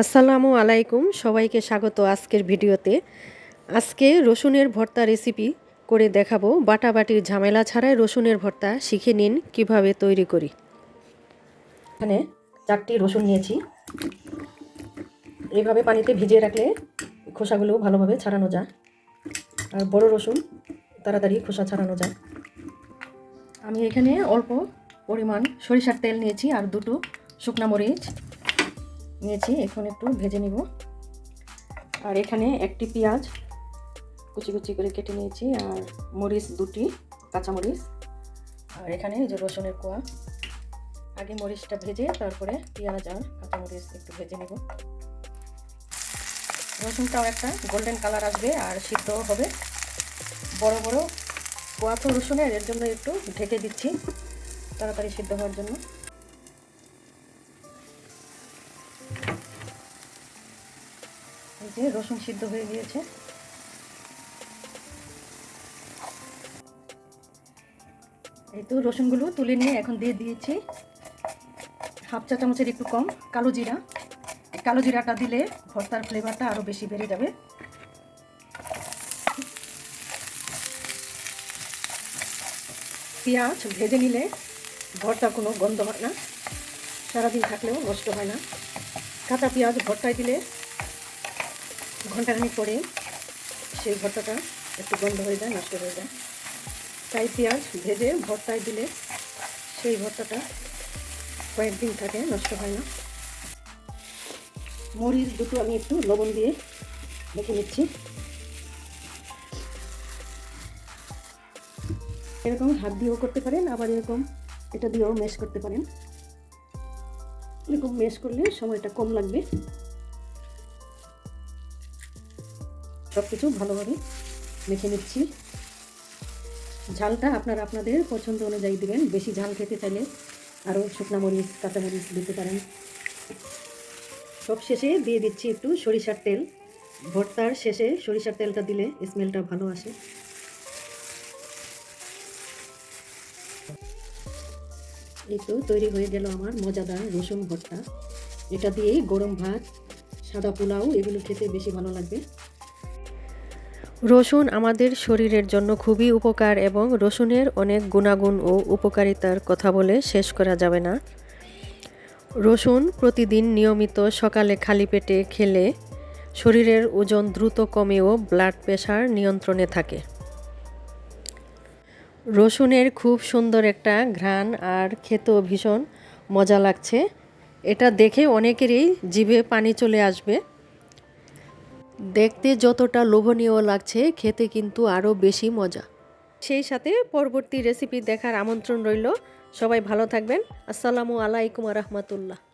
আসসালামু আলাইকুম, সবাইকে স্বাগত আজকের ভিডিওতে। আজকে রসুনের ভর্তা রেসিপি করে দেখাবো। বাটাবাটির ঝামেলা ছাড়াই রসুনের ভর্তা শিখে নিন কীভাবে তৈরি করি। এখানে চারটি রসুন নিয়েছি। এইভাবে পানিতে ভিজিয়ে রাখলে খোসাগুলো ভালোভাবে ছাড়ানো যায়। আর বড় রসুন, তাড়াতাড়ি খোসা ছাড়ানো যায়। আমি এখানে অল্প পরিমাণ সরিষার তেল নিয়েছি আর দুটো শুকনা মরিচ। নিয়েছি, এখন একটু ভেজে নিব। আর এখানে একটি পেঁয়াজ কুচি কুচি করে কেটে নিয়েছি, আর মরিচ দুটি, কাঁচা মরিচ। আর এখানে যে রসুনের কোয়া। আগে মরিচটা ভেজে তারপরে পেঁয়াজ আর কাঁচা মরিচ একটু ভেজে নেব। রসুনটাও একটা গোল্ডেন কালার আসবে আর সিদ্ধ হবে। বড় বড় কোয়া তো রসুনের, এর জন্য একটু ঢেকে দিচ্ছি, তাড়াতাড়ি সিদ্ধ হওয়ার জন্য। এই যে রসুন সিদ্ধ হয়ে গিয়েছে। এই তো রসুনগুলো তুলে নিয়ে এখন দিয়ে দিয়েছি। হাফ চা চামচের একটু কম কালো জিরা। কালো জিরাটা দিলে ভর্তার ফ্লেভারটা আরও বেশি বেড়ে যাবে। পেঁয়াজ ভেজে নিলে ভর্তা কোনো গন্ধ হয় না। সারাদিন থাকলেও নষ্ট হয় না। কাঁচা পেঁয়াজ ভর্তায় দিলে ঘন্টাখানিক পরে সেই ভর্তাটা একটু গন্ধ হয়ে যায়, নষ্ট হয়ে যায়। তাই পেঁয়াজ ভেজে ভর্তায় দিলে সেই ভর্তাটা কয়েকদিন থাকে, নষ্ট হয় না। মরিচ দুটো আমি একটু লবণ দিয়ে মেখে নিচ্ছি। এরকম হাত দিয়েও করতে পারেন, আবার এরকম এটা দিয়েও মেশ করতে পারেন। এরকম মেশ করলে সময়টা কম লাগবে। সব কিছু ভালোভাবে মেখে নিচ্ছি। ঝালটা আপনারা আপনাদের পছন্দ অনুযায়ী দিবেন। বেশি ঝাল খেতে চাইলে আরও শুকনা মরিচ কাঁচামরিচ দিতে পারেন। সব শেষে দিয়ে দিচ্ছি একটু সরিষার তেল। ভর্তার শেষে সরিষার তেলটা দিলে স্মেলটা ভালো আসে। এই তো তৈরি হয়ে গেল আমার মজাদার রসুন ভর্তা। এটা দিয়েই গরম ভাত, সাদা পোলাও, এগুলো খেতে বেশি ভালো লাগবে। রসুন আমাদের শরীরের জন্য খুবই উপকার এবং রসুনের অনেক গুণাগুণ ও উপকারিতার কথা বলে শেষ করা যাবে না। রসুন প্রতিদিন নিয়মিত সকালে খালি পেটে খেলে শরীরের ওজন দ্রুত কমেও ব্লাড প্রেশার নিয়ন্ত্রণে থাকে। রসুনের খুব সুন্দর একটা ঘ্রাণ আর খেতেও ভীষণ মজা লাগছে। এটা দেখে অনেকেরই জিভে পানি চলে আসবে। দেখতে যতটা লোভনীয় লাগছে, খেতে কিন্তু আরও বেশি মজা। সেই সাথে পরবর্তী রেসিপি দেখার আমন্ত্রণ রইল। সবাই ভালো থাকবেন। আসসালামু আলাইকুম রহমতুল্লাহ।